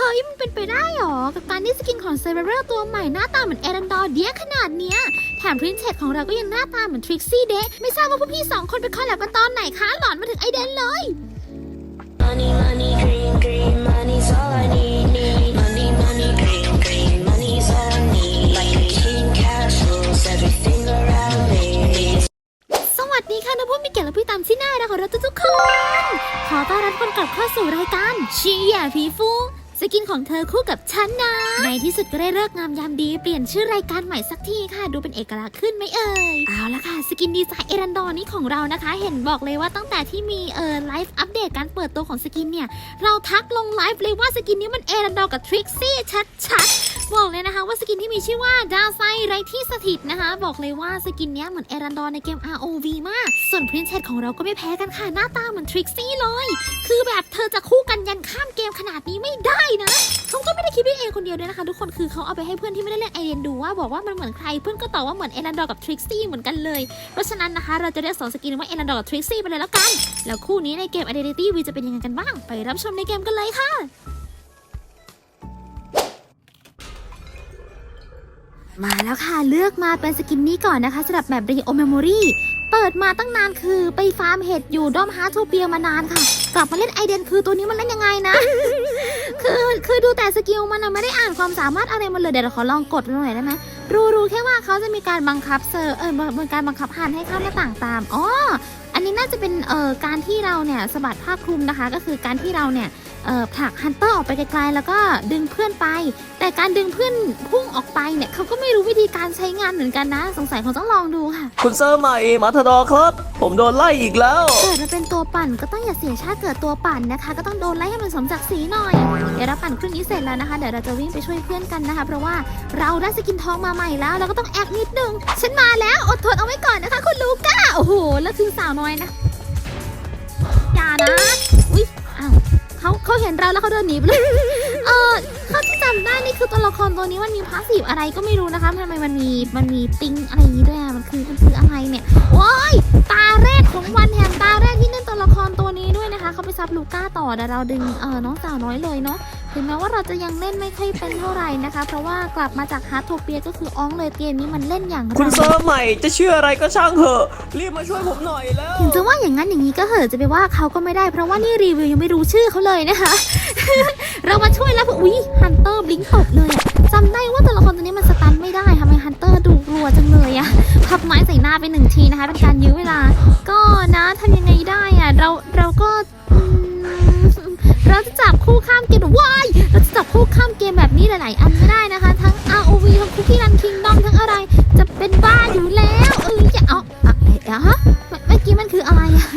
ฮ้ยมันเป็นไปได้หรอ กับการที่สกินของเซเบเรลตัวใหม่หน้าตาเหมือนเอรันดอร์เดียขนาดเนี้ย แถมพรินเซสของเราก็ยังหน้าตาเหมือนทริกซี่เดะไม่ทราบว่าพวกพี่สองคนไปคอลแลบกันตอนไหนคะ หลอนมาถึงไอเดนเลย Money, money, green, green, money's all I need, need. Money, money, green, green, money's all I need. Like a king castles, everything around me. สวัสดีค่ะน้องผู้มีเกียรติและพี่ตามที่น่ารักของเราทุกๆคน ขอต้อนรับคนกลับเข้าสู่รายการเชียร์ผีฟู สกินของเธอคู่กับฉันนะ ในที่สุดก็ได้เลิกงามยามดีเปลี่ยนชื่อรายการใหม่สักทีค่ะ ดูเป็นเอกลักษณ์ขึ้นไหมเอ่ย เอาละค่ะ สกินดีไซน์เอรันดอนนี้ของเรานะคะ เห็นบอกเลยว่าตั้งแต่ที่มีเอ่อไลฟ์อัปเดตการเปิดตัวของสกินเนี่ย เราทักลงไลฟ์เลยว่าสกินนี้มันเอรันดอนกับทริกซี่ชัดๆ บอกเลยนะคะว่าสกินที่มีชื่อว่าดาวไซไรที่สถิตนะคะ บอกเลยว่าสกินนี้เหมือนเอรันดอร์ในเกม ROV มาก ส่วนพรินเซสของเราก็ไม่แพ้กันค่ะ หน้าตาเหมือนทริกซี่เลย คือแบบเธอจะคู่กันยันข้ามเกมขนาดนี้ไม่ได้นะเขาก็ไม่ได้คิดไปเองคนเดียวด้วยนะคะ ทุกคนคือเขาเอาไปให้เพื่อนที่ไม่ได้เล่นไอเดียนดูว่าบอกว่ามันเหมือนใครเพื่อนก็ตอบว่าเหมือนเอรันดอร์กับทริกซี่เหมือนกันเลย เพราะฉะนั้นนะคะเราจะเรียกสองสกินว่าเอรันดอร์กับทริกซี่ไปเลยแล้วกัน แล้วคู่นี้ในเกม Identity V จะเป็นยังไงกันบ้าง ไปรับชมในเกมกันเลยค่ะ มาแล้วค่ะเลือกมาเป็นสกินนี้ก่อนนะคะสำหรับแบบ Rio Memory เปิดมาตั้งนานคือไปฟาร์มเห็ดอยู่ดอมฮาร์ทูเปียมานานค่ะ กลับมาเล่นไอเดนคือตัวนี้มันเล่นยังไงนะ คือคือดูแต่สกิลมันอะไม่ได้อ่านความสามารถอะไรมันเลยเดี๋ยวเราขอลองกดดูหน่อยได้ไหมรู้รู้แค่ว่าเขาจะมีการบังคับเซอร์เออมีการบังคับหันให้ข้ามหน้าต่างตามอ๋ออันนี้น่าจะเป็นเอ่อการที่เราเนี่ยสะบัดผ้าคลุมนะคะ ก็คือการที่เราเนี่ย ผลักฮันเตอร์ออกไปไกลๆแล้วก็ดึงเพื่อนไป แต่การดึงเพื่อนพุ่งออกไปเนี่ยเขาก็ไม่รู้วิธีการใช้งานเหมือนกันนะ สงสัยคงต้องลองดูค่ะ คุณเซอร์ใหม่มาทดอครับ ผมโดนไล่อีกแล้วเกิดมาเป็นตัวปั่นก็ต้องอย่าเสียชาติเกิดตัวปั่นนะคะ ก็ต้องโดนไล่ให้มันสมศักดิ์ศรีหน่อย เดี๋ยวเราปั่นเครื่องนี้เสร็จแล้วนะคะ เดี๋ยวเราจะวิ่งไปช่วยเพื่อนกันนะคะ เพราะว่าเราได้สกินทองมาใหม่แล้ว เราก็ต้องแอคนิดนึงฉันมาแล้วอดทนเอาไว้ก่อนนะคะ คุณลูก้าโอ้โหแล้วคือสาวน้อยนะอย่านะอุ๊ยอ้าว เขาเขาเห็นเราแล้วเขาเดินหนีไปเลยเออเขาที่จำได้นี่คือตัวละครตัวนี้มันมีพาสซีฟอะไรก็ไม่รู้นะคะทำไมมันมีมันมีติ้งอะไรอย่างนี้ด้วยอะมันคือมันคืออะไรเนี่ยว้ายตาแรกของวันแถมตาแรกที่เล่นตัวละครตัวนี้ด้วยนะคะเขาไปซับลูก้าต่อแต่เราดึงเออน้องสาวน้อยเลยเนาะ ถึงแม้ว่าเราจะยังเล่นไม่ค่อยเป็นเท่าไหร่นะคะ เพราะว่ากลับมาจากฮาร์ดโทเปียก็คืออ้องเลยเกมนี้มันเล่นอย่างคุณไรเซอร์ใหม่จะเชื่ออะไรก็ช่างเถอะรีบมาช่วยผมหน่อยแล้วถึงจะว่าอย่างนั้นอย่างนี้ก็เหอะจะไปว่าเขาก็ไม่ได้เพราะว่านี่รีวิวยังไม่รู้ชื่อเขาเลยนะคะ เรามาช่วยแล้วอุ๊ยฮันเตอร์บลิงตกเลยอะจำได้ว่าตัวละครตัวนี้มันสตันไม่ได้ทำไมฮันเตอร์ดูกลัวจังเลยอะพับไม้ใส่หน้าไปหนึ่งทีนะคะเป็นการยื้อเวลา ก็นะทำยังไงได้อะเราเราก็อืม เราจะจับคู่ข้ามเกมวายเราจะจับคู่ข้ามเกมแบบนี้หลาย ๆ อันไม่ได้นะคะ ทั้ง ROV ทั้งคุกกี้รันคิงดอมทั้งอะไร จะเป็นบ้าอยู่แล้วเอออย่าเอาอะเอ๊ะฮะเมื่อกี้มันคืออะไรอะ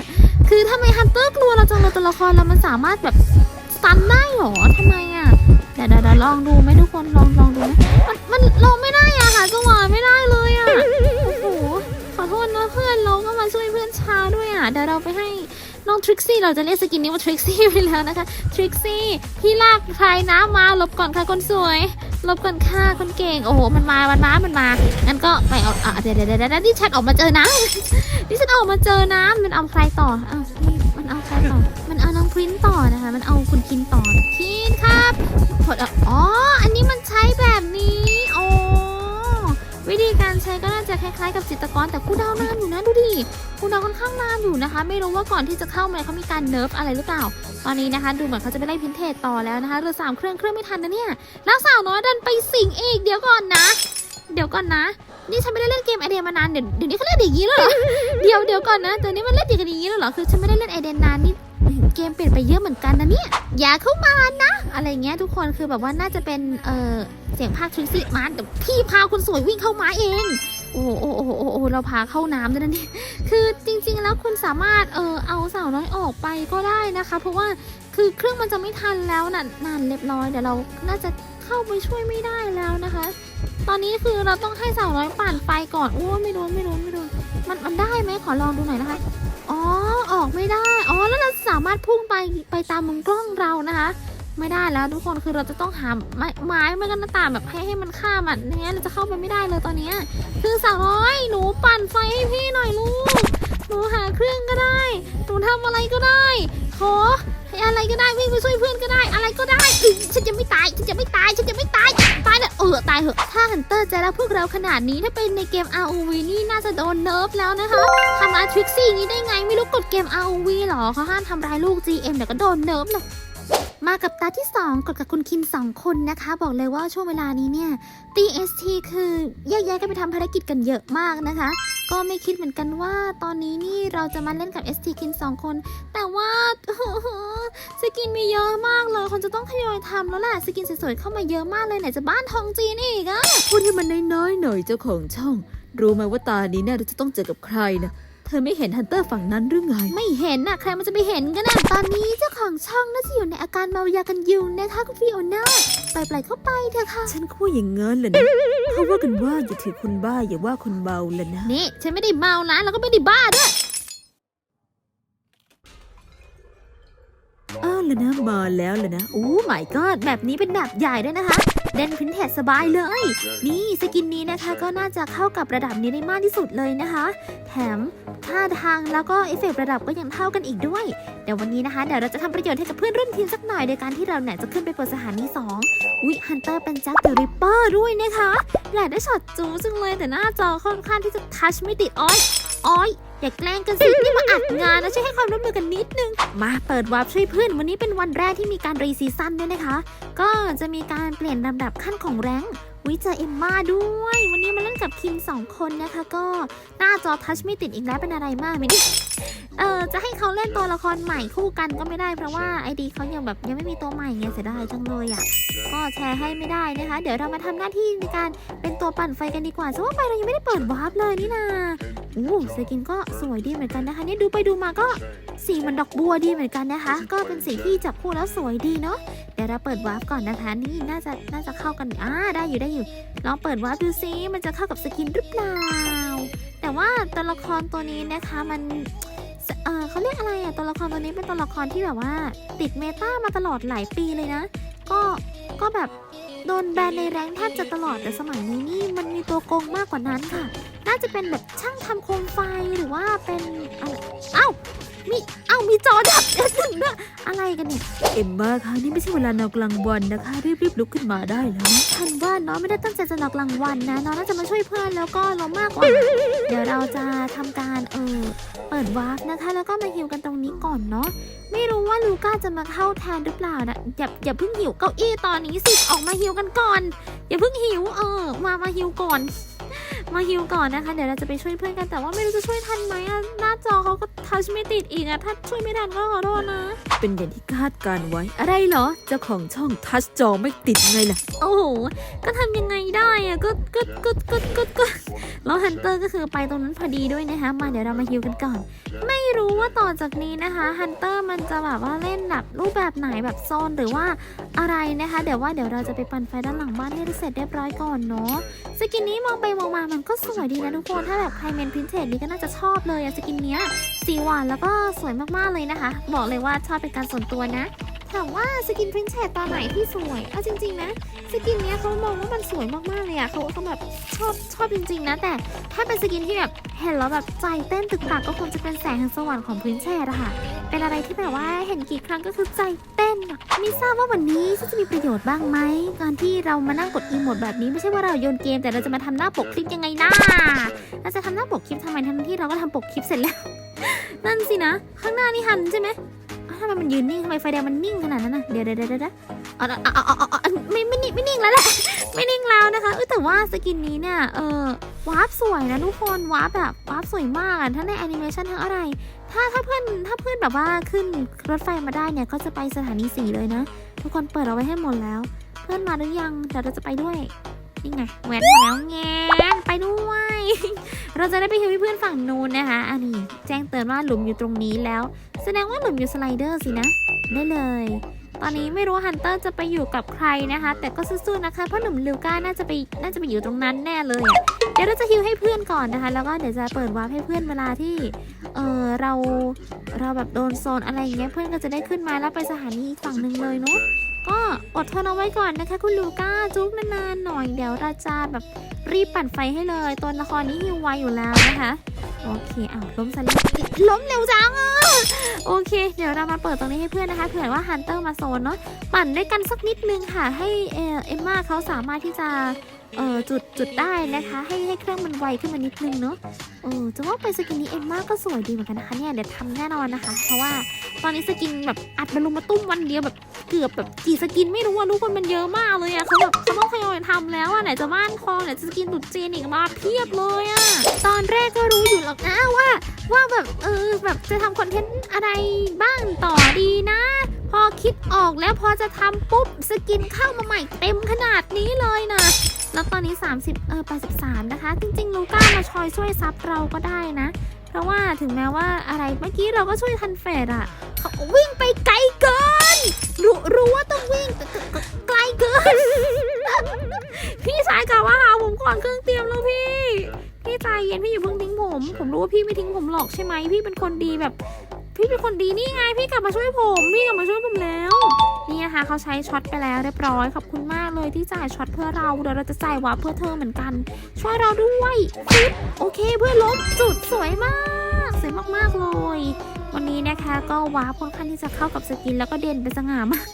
คือทำไมฮันเตอร์กลัวเราจังเลยตัวละครเรามันสามารถแบบสตันได้หรอทำไมอะเดี๋ยวเดี๋ยวลองดูไหมทุกคนลองลองดูไหมมันมันลองไม่ได้อะหาจังหวะไม่ได้เลยอะโอ้โหขอโทษนะเพื่อนเราก็มาช่วยเพื่อนช้าด้วยอะเดี๋ยวเราไปให้ น้องทริกซี่เราจะเรียกสกินนี้ว่าทริกซี่ไปแล้วนะคะทริกซี่พี่ลากใครน้ำมาหลบก่อนค่ะคนสวยหลบก่อนค่ะคนเก่งโอ้โหมันมามันมามันมางั้นก็ไปเอาอะเดี๋ยวเดี๋ยวเดี๋ยวเดี๋ยวนี่ฉันออกมาเจอน้ำนี่ฉันออกมาเจอน้ำมันเอาใครต่ออ้าวนี่มันเอาใครต่อ มันเอาน้องพรินต่อนะคะ มันเอาคุณคินต่อคินครับกดอะอ๋ออันนี้มันใช้แบบ ธีการใช้ก็น่าจะคล้ายๆกับจิตกรแต่คู่ดาวนานอยู่นะดูดิคู่ดาวค่อนข้างนานอยู่นะคะ ไม่รู้ว่าก่อนที่จะเข้ามาเขามีการเนิร์ฟอะไรหรือเปล่า ตอนนี้นะคะ ดูเหมือนเขาจะไปไล่พินเทจต่อแล้วนะคะเรือสามเครื่องเครื่องไม่ทันนะเนี่ยแล้วสาวน้อยดันไปสิงอีกเดี๋ยวก่อนนะ เดี๋ยวก่อนนะนี่ฉันไม่ได้เล่นเกมไอเดียมานานเดี๋ยวเดี๋ยวนี้เขาเล่นอย่างนี้แล้วเหรอเดี๋ยวเดี๋ยวก่อนนะแต่นี่มันเล่นอย่างนี้แล้วเหรอคือฉันไม่ได้เล่นไอเดนนานนี่ เกมเปลี่ยนไปเยอะเหมือนกันนะเนี่ย อย่าเข้ามานะ อะไรเงี้ยทุกคนคือแบบว่าน่าจะเป็นเออเสียงภาคทริซี่มาแต่พี่พาคนสวยวิ่งเข้ามาเอง โอ้โหโอ้โอ้โอ้เราพาเข้าน้ำด้วยนะเนี่ยคือจริง ๆ แล้วคุณสามารถเออเอาสาวน้อยออกไปก็ได้นะคะ เพราะว่าคือเครื่องมันจะไม่ทันแล้วน่ะนานเรียบร้อยเดี๋ยวเราน่าจะเข้าไปช่วยไม่ได้แล้วนะคะ ตอนนี้คือเราต้องให้สาวน้อยปั่นไฟก่อนโอ้ไม่โดนไม่โดนไม่โดนมันมันได้ไหมขอลองดูหน่อยนะคะ อ๋อ ออกไม่ได้ อ๋อ แล้วเราสามารถพุ่งไปไปตามมุมกล้องเรานะคะ ไม่ได้แล้วทุกคนคือเราจะต้องหาไม้ไม้ไม่กันหน้าต่างแบบให้ให้มันข้ามอะไม่งั้นเราจะเข้าไปไม่ได้เลยตอนนี้คือสาวน้อยหนูปั่นไฟให้พี่หน่อยลูกหนูหาเครื่องก็ได้หนูทำอะไรก็ได้ขอให้อะไรก็ได้วิ่งไปช่วยเพื่อนก็ได้ อะไรก็ได้ฉันจะไม่ตาย เออตายเหอะถ้าฮันเตอร์ใจะรักพวกเราขนาดนี้ถ้าเป็นในเกม ROV นี่น่าจะโดนเนิร์ฟแล้วนะคะทำอาทริกซี่อย่างนี้ได้ไงไม่รู้กดเกม ROV หรอเขาห้ามทำร้ายลูก GM เดี๋ยวก็โดนเนิร์ฟหรอก มากับตาที่ 2กดกับคุณคิมสองคนนะคะ บอกเลยว่าช่วงเวลานี้เนี่ย TST คือแยกย้ายกันไปทำภารกิจกันเยอะมากนะคะ ก็ไม่คิดเหมือนกันว่าตอนนี้นี่เราจะมาเล่นกับ ST คินสองคน แต่ว่าสกินมีเยอะมากเลย คนจะต้องทยอยทำแล้วแหละสกินสวยๆเข้ามาเยอะมากเลยไหนจะบ้านทองจีนอีกอะพูดให้มันน้อยๆหน่อยเจ้าของช่อง รู้ไหมว่าตานี้เนี่ยเราจะต้องเจอกับใครนะ ธอไม่เห็นฮันเตอร์ฝั่งนั้นหรือไง ไม่เห็นน่ะ ใครมันจะไปเห็นกันน่ะ ตอนนี้เจ้าของช่องน่าจะอยู่ในอาการเมายากันยุงนะคะคุณฟิโอน่าปล่อยๆเข้าไปเถอะค่ะ ฉันก็ว่าอย่างงั้นแหละนะเขาว่ากันว่าอย่าถือคนบ้าอย่าว่าคนเมาเลยนะ นี่ ฉันไม่ได้เมานะแล้วก็ไม่ได้บ้าด้วย อ้าวแล้วนะมาแล้วเลยนะโอ้ my god แบบนี้เป็นแบบใหญ่ด้วยนะคะเด่นพินเทสสบายเลย นี่สกินนี้นะคะก็น่าจะเข้ากับระดับนี้ได้มากที่สุดเลยนะคะ แถมท่าทางแล้วก็เอฟเฟกต์ระดับก็ยังเท่ากันอีกด้วยเดี๋ยววันนี้นะคะเดี๋ยวเราจะทำประโยชน์ให้กับเพื่อนร่วมทีมสักหน่อยโดยการที่เราเนี่ยจะขึ้นไปเปิดสถานี2อุ๊ยฮันเตอร์เป็นแจ็คเดอะริปเปอร์ด้วยนะคะอยากได้ช็อตจูจังเลยแต่หน้าจอค่อนข้างที่จะทัชไม่ติดอ้อยอ้อย อย่าแกล้งกันสินี่มาอัดงานนะช่วยให้ความร่วมมือกันนิดนึง มาเปิดวาร์ปช่วยเพื่อน วันนี้เป็นวันแรกที่มีการรีซีซั่นด้วยนะคะ ก็จะมีการเปลี่ยนลำดับขั้นของแรงวิเจอเอมมาด้วย วันนี้มาเล่นกับคิมสองคนนะคะ ก็หน้าจอทัชไม่ติดอีกแล้วเป็นอะไรมากไหมเนี่ย เออจะให้เขาเล่นตัวละครใหม่คู่กันก็ไม่ได้เพราะว่าไอดีเขายังแบบยังไม่มีตัวใหม่ไงเสียดายจังเลยอะก็แชร์ให้ไม่ได้นะคะ เดี๋ยวเรามาทำหน้าที่ในการเป็นตัวปั่นไฟกันดีกว่าเพราะว่าไฟเรายังไม่ได้เปิดวาร์ปเลยนี่นาอู้สกินก็สวยดีเหมือนกันนะคะเนี่ยดูไปดูมาก็สีมันดอกบัวดีเหมือนกันนะคะ ก็เป็นสีที่จับคู่แล้วสวยดีเนาะเดี๋ยวเราเปิดวาร์ปก่อนนะคะ นี่น่าจะน่าจะเข้ากันอ่าได้อยู่ได้อยู่ ลองเปิดวาร์ปดูซิมันจะเข้ากับสกินหรือเปล่า แต่ว่าตัวละครตัวนี้นะคะมัน เออเขาเรียกอะไรอะตัวละครตัวนี้เป็นตัวละครที่แบบว่า ติดเมตามาตลอดหลายปีเลยนะ ก็ก็แบบโดนแบนในแรงค์แทบจะตลอดแต่สมัยนี้นี่มันมีตัวโกงมากกว่านั้นค่ะ น่าจะเป็นแบบช่างทำโคมไฟหรือว่าเป็นอะไรเอ้า มีเอ้ามีจอดับถึงด้วยอะไรกันเนี่ย เอ็มมาคะนี่ไม่ใช่เวลานอนกลางวันนะคะรีบๆลุกขึ้นมาได้แล้วนะฉันว่าน้องไม่ได้ตั้งใจจะนอกรางวัลนะน้องน่าจะมาช่วยเพื่อนแล้วก็เรามากกว่าเดี๋ยวเราจะทำการเออเปิดวาร์ปนะคะ แล้วก็มาฮิวกันตรงนี้ก่อนเนาะไม่รู้ว่าลูก้าจะมาเข้าแทนหรือเปล่านะอย่าอย่าเพิ่งหิวเก้าอี้ตอนนี้สิออกมาฮิวกันก่อน อย่าเพิ่งหิวเออมามาฮิวก่อน มาฮิวก่อนนะคะ เดี๋ยวเราจะไปช่วยเพื่อนกันแต่ว่าไม่รู้จะช่วยทันไหมอะหน้าจอเขาก็ทัชไม่ติดอีกอะถ้าช่วยไม่ทันก็ขอโทษนะ เป็นอย่างที่คาดการไว้ อะไรเหรอ เจ้าของช่องทัชจอไม่ติดไงล่ะ โอ้โห ก็ทำยังไงได้อะก็ก็ก็ก็ก็ก็แล้วฮันเตอร์ก็คือไปตรงนั้นพอดีด้วยนะคะ มาเดี๋ยวเรามาฮิวกันก่อน ไม่รู้ว่าต่อจากนี้นะคะฮันเตอร์มันจะแบบว่าเล่นแบบรูปแบบไหนแบบโซนหรือว่าอะไรนะคะ เดี๋ยวว่าเดี๋ยวเราจะไปปั่นไฟด้านหลังบ้านให้เสร็จเรียบร้อยก่อนเนาะ สกินนี้มองไปมองมามันก็สวยดีนะทุกคน ถ้าแบบใครเมนพินเทจนี่ก็น่าจะชอบเลยอะสกินเนี้ยสีหวานแล้วก็สวยมากๆเลยนะคะ บอกเลยว่าชอบเป็นการส่วนตัวนะ ถามว่าสกินพรินเ s ตตอนไหนที่สวย เอาจริง ๆ นะ สกินเนี้ยเขามองว่ามันสวยมากๆเลยอะเขาเขาแบบชอบชอบจริง ๆ นะ แต่ถ้าเป็นสกินที่แบบเห็นแล้วแบบใจเต้นตึกตักก็คงจะเป็นแสงแห่งสวรรค์ของพรินเ s อะค่ะ เป็นอะไรที่แบบว่าเห็นกี่ครั้งก็คือใจเต้นอะไม่ทราบว่าวันนี้ฉันจะมีประโยชน์บ้างไหมการที่เรามานั่งกดอีโมดแบบนี้ไม่ใช่ว่าเราโยนเกม แต่เราจะมาทำหน้าปกคลิปยังไงนะเราจะทำหน้าปกคลิปทำไมทั้งที่เราก็ทำปกคลิปเสร็จแล้ว นั่นสินะ ข้างหน้านี่หันใช่ไหม ทำไมมันยืนนิ่งทำไมไฟแดงมันนิ่งขนาดนั้นนะเดี๋ยวเดี๋ยวเดี๋ยวเดี๋ยวอาเออาเออาเอไม่ไม่นิ่งไม่นิ่งแล้วแหละไม่นิ่งแล้วนะคะเออแต่ว่าสกินนี้เนี่ยเออวาร์ปสวยนะทุกคนวาร์ปแบบวาร์ปสวยมากอะทั้งในแอนิเมชันทั้งอะไร ถ้าถ้าเพื่อนถ้าเพื่อนแบบว่าขึ้นรถไฟมาได้เนี่ยก็จะไปสถานีสี่เลยนะ ทุกคนเปิดเอาไว้ให้หมดแล้ว เพื่อนมาหรือยังเดี๋ยวเราจะไปด้วย นี่ไงแหวนมาแล้วแงนไปด้วย เราจะได้ไปฮิวให้เพื่อนฝั่งนู้นนะคะ อันนี้แจ้งเตือนว่าหลุมอยู่ตรงนี้แล้ว แสดงว่าหลุมอยู่สไลเดอร์สินะ ได้เลย ตอนนี้ไม่รู้ฮันเตอร์จะไปอยู่กับใครนะคะ แต่ก็สู้ๆนะคะเพราะหนุ่มลิวก้าน่าจะไปน่าจะไปอยู่ตรงนั้นแน่เลยอะเดี๋ยวเราจะฮิวให้เพื่อนก่อนนะคะ แล้วก็เดี๋ยวจะเปิดวาร์ปให้เพื่อนเวลาที่ เออเราเราแบบโดนโซนอะไรอย่างเงี้ยเพื่อนก็จะได้ขึ้นมาแล้วไปสถานีอีกฝั่งหนึ่งเลยเนาะ ก็อดทนเอาไว้ก่อนนะคะ คุณลูก้าจุ๊บนานๆหน่อยเดี๋ยวเราจะแบบรีบปั่นไฟให้เลยตัวละครนี้ฮิวไวอยู่แล้วนะคะ โอเคอ้าวล้มซะแล้วล้มเร็วจังอะโอเค เดี๋ยวเรามาเปิดตรงนี้ให้เพื่อนนะคะเผื่อว่าฮันเตอร์มาโซนเนาะปั่นด้วยกันสักนิดนึงค่ะ ให้เอ่อเอมมาเขาสามารถที่จะ เอ่อจุดจุดได้นะคะ ให้ให้เครื่องมันไวขึ้นมานิดนึงเนาะเออจะว่าไปสกินนี้เอมมากก็สวยดีเหมือนกันนะคะเนี่ยเดี๋ยวทำแน่นอนนะคะ เพราะว่าตอนนี้สกินแบบอัดมารุมาตุ้มวันเดียวแบบเกือบแบบกี่สกินไม่รู้อะทุกคนมันเยอะมากเลยอะเขาแบบเขาต้องทยอยทำแล้วอะไหนจะบ้านคองไหนจะสกินตุดจีนอีกมาเพียบเลยอะตอนแรกก็รู้อยู่หรอกนะว่า ว่าแบบเออแบบจะทำคอนเทนต์อะไรบ้างต่อดีนะพอคิดออกแล้วพอจะทำปุ๊บสกินเข้ามาใหม่เต็มขนาดนี้เลยนะ แล้วตอนนี้ 30 เออ83 นะคะ จริงๆ ลูก้ามาชอยช่วยซับเราก็ได้นะ เพราะว่าถึงแม้ว่าอะไรเมื่อกี้เราก็ช่วยทันเฟดอะเขาวิ่งไปไกลเกิน รู้รู้ว่าต้องวิ่งแต่ไกลเกิน พี่ชายกล่าวว่าหาผมก่อนเครื่องเตรียมแล้วพี่ พี่ใจเย็นพี่อยู่เพิ่งทิ้งผม ผมรู้ว่าพี่ไม่ทิ้งผมหรอกใช่ไหมพี่เป็นคนดีแบบ พี่เป็นคนดีนี่ไง พี่กลับมาช่วยผม พี่กลับมาช่วยผมแล้ว นี่นะคะเขาใช้ช็อตไปแล้วเรียบร้อย ขอบคุณมากเลยที่จ่ายช็อตเพื่อเรา เดี๋ยวเราจะจ่ายวาเพื่อเธอเหมือนกัน ช่วยเราด้วยปึ๊บโอเคเพื่อนลบจุดสวยมาก สวยมากๆเลย วันนี้นะคะก็วาร์ปค่อนข้างที่จะเข้ากับสกินแล้วก็เด่นเป็นสง่ามาก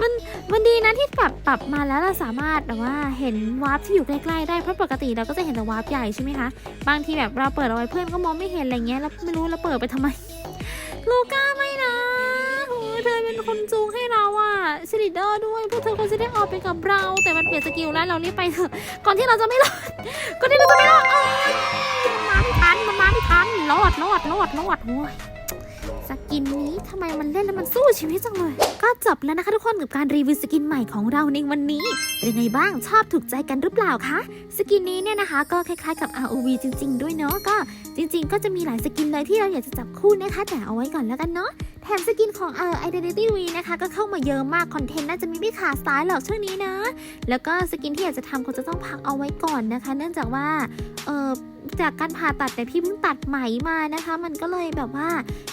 มันมันดีนะที่ปรับปรับมาแล้วเราสามารถแบบว่าเห็นวาร์ปที่อยู่ใกล้ๆได้เพราะปกติเราก็จะเห็นแต่วาร์ปใหญ่ใช่ไหมคะบางทีแบบเราเปิดเอาไว้เพื่อนก็มองไม่เห็นอะไรเงี้ยแล้วไม่รู้เราเปิดไปทำไม ลูก้าไม่นะโอ้ยเธอเป็นคนจูงให้เราอะสลิดเดอร์ด้วยพวกเธอควรจะได้ออกไปกับเรา แต่มันเปลี่ยนสกิลแล้วเรารีบไปเถอะก่อนที่เราจะไม่รอดก่อนที่เราจะไม่รอดโอ้ยมันมาไม่ทันมันมาไม่ทันรอดรอดรอดรอดโอ้ยสกินนี้ทำไมมันเล่นแล้วมันสู้ชีวิตจังเลย ก็จบแล้วนะคะทุกคนกับการรีวิวสกินใหม่ของเราในวันนี้ เป็นไงบ้างชอบถูกใจกันหรือเปล่าคะสกินนี้เนี่ยนะคะ ก็คล้ายๆกับ ROV จริง ๆ ด้วยเนาะก็จริง ๆ ก็จะมีหลายสกินเลยที่เราอยากจะจับคู่นะคะ แต่เอาไว้ก่อนแล้วกันเนาะแถมสกินของเอ่อ Identity V นะคะ ก็เข้ามาเยอะมาก คอนเทนต์น่าจะมีไม่ขาดสายหรอกช่วงนี้นะ แล้วก็สกินที่อยากจะทำคงจะต้องพักเอาไว้ก่อนนะคะ เนื่องจากว่าเอ่อจากการผ่าตัดแต่พี่เพิ่งตัดไหมมานะคะ มันก็เลยแบบว่า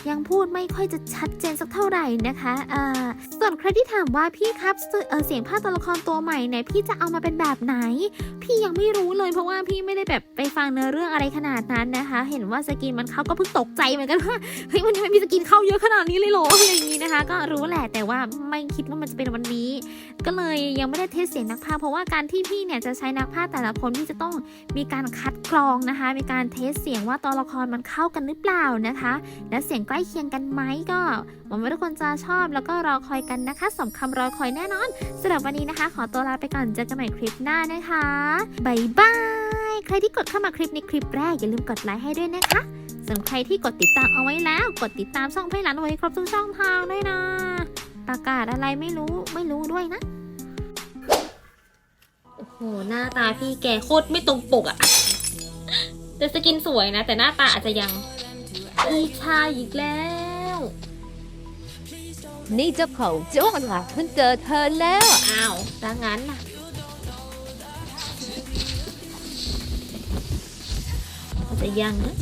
ยังพูดไม่ค่อยจะชัดเจนสักเท่าไหร่นะคะอ่าส่วนใครที่ถามว่าพี่ครับเสเอ่อเสียงภาคตัวละครตัวใหม่เนี่ยพี่จะเอามาเป็นแบบไหน พี่ยังไม่รู้เลยเพราะว่าพี่ไม่ได้แบบไปฟังเนื้อเรื่องอะไรขนาดนั้นนะคะ เห็นว่าสกินมันเข้าก็เพิ่งตกใจเหมือนกันว่าเฮ้ยมันทำไมมีสกินเข้าเยอะขนาดนี้เลยเหรออะไรอย่างนี้นะคะ ก็รู้แหละแต่ว่าไม่คิดว่ามันจะเป็นวันนี้ ก็เลยยังไม่ได้เทสเสียงนักพากเพราะว่าการที่พี่เนี่ยจะใช้นักพากแต่ละคนพี่จะต้องมีการคัดกรองนะคะ มีการเทสเสียงว่าตัวละครมันเข้ากันหรือเปล่านะคะ และเสียงใกล้เคียงกันไหมก็หวังว่าทุกคนจะชอบแล้วก็รอคอยกันนะคะสมคำรอคอยแน่นอนสำหรับวันนี้นะคะ ขอตัวลาไปก่อนเจอกันใหม่คลิปหน้านะคะบายบายใครที่กดเข้ามาคลิปในคลิปแรกอย่าลืมกดไลค์ให้ด้วยนะคะส่วนใครที่กดติดตามเอาไว้แล้ว กดติดตามช่องไพ่หลันเอาไว้ครบทุกช่องทางด้วยนะประกาศอะไรไม่รู้ไม่รู้ด้วยนะโอ้โหหน้าตาพี่แกโคตรไม่ตรงปกอะแต่สกินสวยนะ แต่หน้าตาอาจจะยังอีชาอีกแล้ว นี่เจ้าของจ้วงหลักเพิ่งเจอเธอแล้วอ้าวดังงั้นน่ะจะยังนะ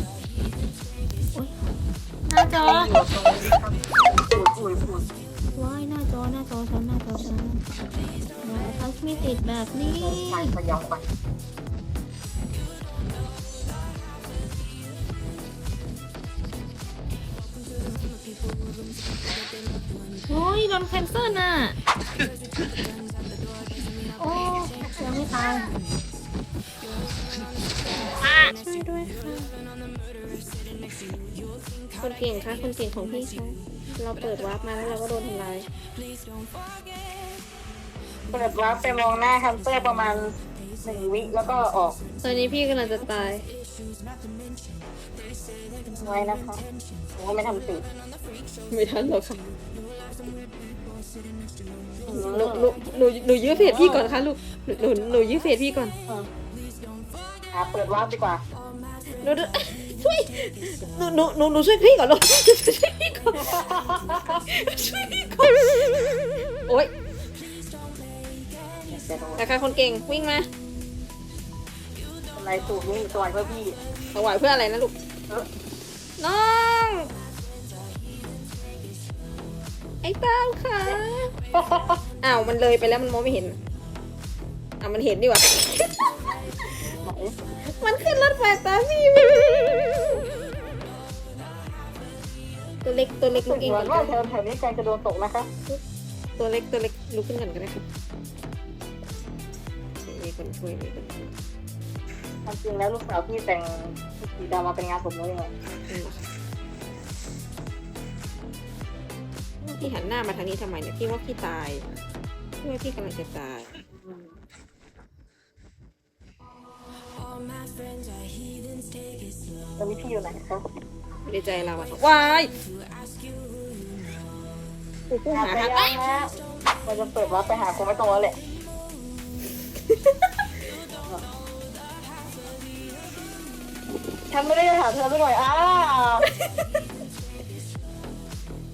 หน้าจอว้ายหน้าจอหน้าจอฉันหน้าจอฉันว้ายทัชมีติดแบบนี้ โอ้ยโดนแคนเซิลน่ะ โอ้ยังไม่ตายอะช่วยด้วยค่ะคนเก่งค่ะคนเก่งของพี่ค่ะเราเปิดวาร์ปมาแล้วเราก็โดนทำลายเปิดวาร์ปไปมองหน้าฮันเตอร์ประมาณหนึ่งวิแล้วก็ออก ตอนนี้พี่กำลังจะตาย ไว้นะคะผมว่าไม่ทำติดไม่ทันหรอกค่ะหนูหนูหนูหนูยื้อเฟสพี่ก่อนค่ะลูกหนูหนูหนูยื้อเฟสพี่ก่อนหาเปิดวาร์ปดีกว่าหนูหนูช่วยหนูหนูหนูหนูช่วยพี่ก่อนลูกหนูช่วยพี่ก่อนช่วยพี่ก่อนโอ๊ยจะโดนนะคะคนเก่งวิ่งมา อะไรสูตรนี้ตัวเพื่อพี่ถวายเพื่ออะไรนะลูกเออน้อง ไอ้เต้าค่ะ อ้าวมันเลยไปแล้วมันมองไม่เห็น อะมันเห็นดีกว่าไหนมันขึ้นรถไฟตามพี่ตัวเล็กตัวเล็กรู้ลุสึกกเองเหมืก่ออนนว่าก็แถได้วแถวนี้การจะโดนตกนะคะ ตัวเล็กตัวเล็กลุกขึ้นก่อนก็ได้มีคนช่วยมีคนช่วย ความจริงแล้วลูกสาวพี่แต่งสีดำมาเป็นงานผมเลยไงอืมพี่หันหน้ามาทางนี้ทำไมเนี่ยพี่ว่าพี่ตายพี่ว่าพี่กำลังจะตาย ตอนนี้พี่อยู่ไหนคะไม่ได้ใจเราอะวายกูกูหาหาไปหายังนะมันจะเปิดวัดไปหาคงไม่ตรงแล้วแหละ ฉันไม่ได้หาเธอสักหน่อยอ้า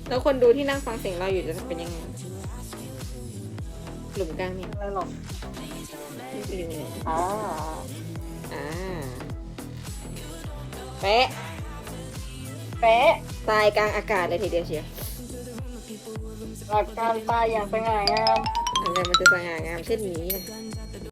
แล้วคนดูที่นั่งฟังเสียงเราอยู่จะเป็นยังไงหลุมกลางเนี่ยไม่หรอกนี่คืออยู่ไหนอ่าอ่าแปะแป๊ะตายกลางอากาศเลยทีเดียวเชียวหลักการตายอย่างสง่างามอะไรมันจะสง่างามเช่นนี้นะ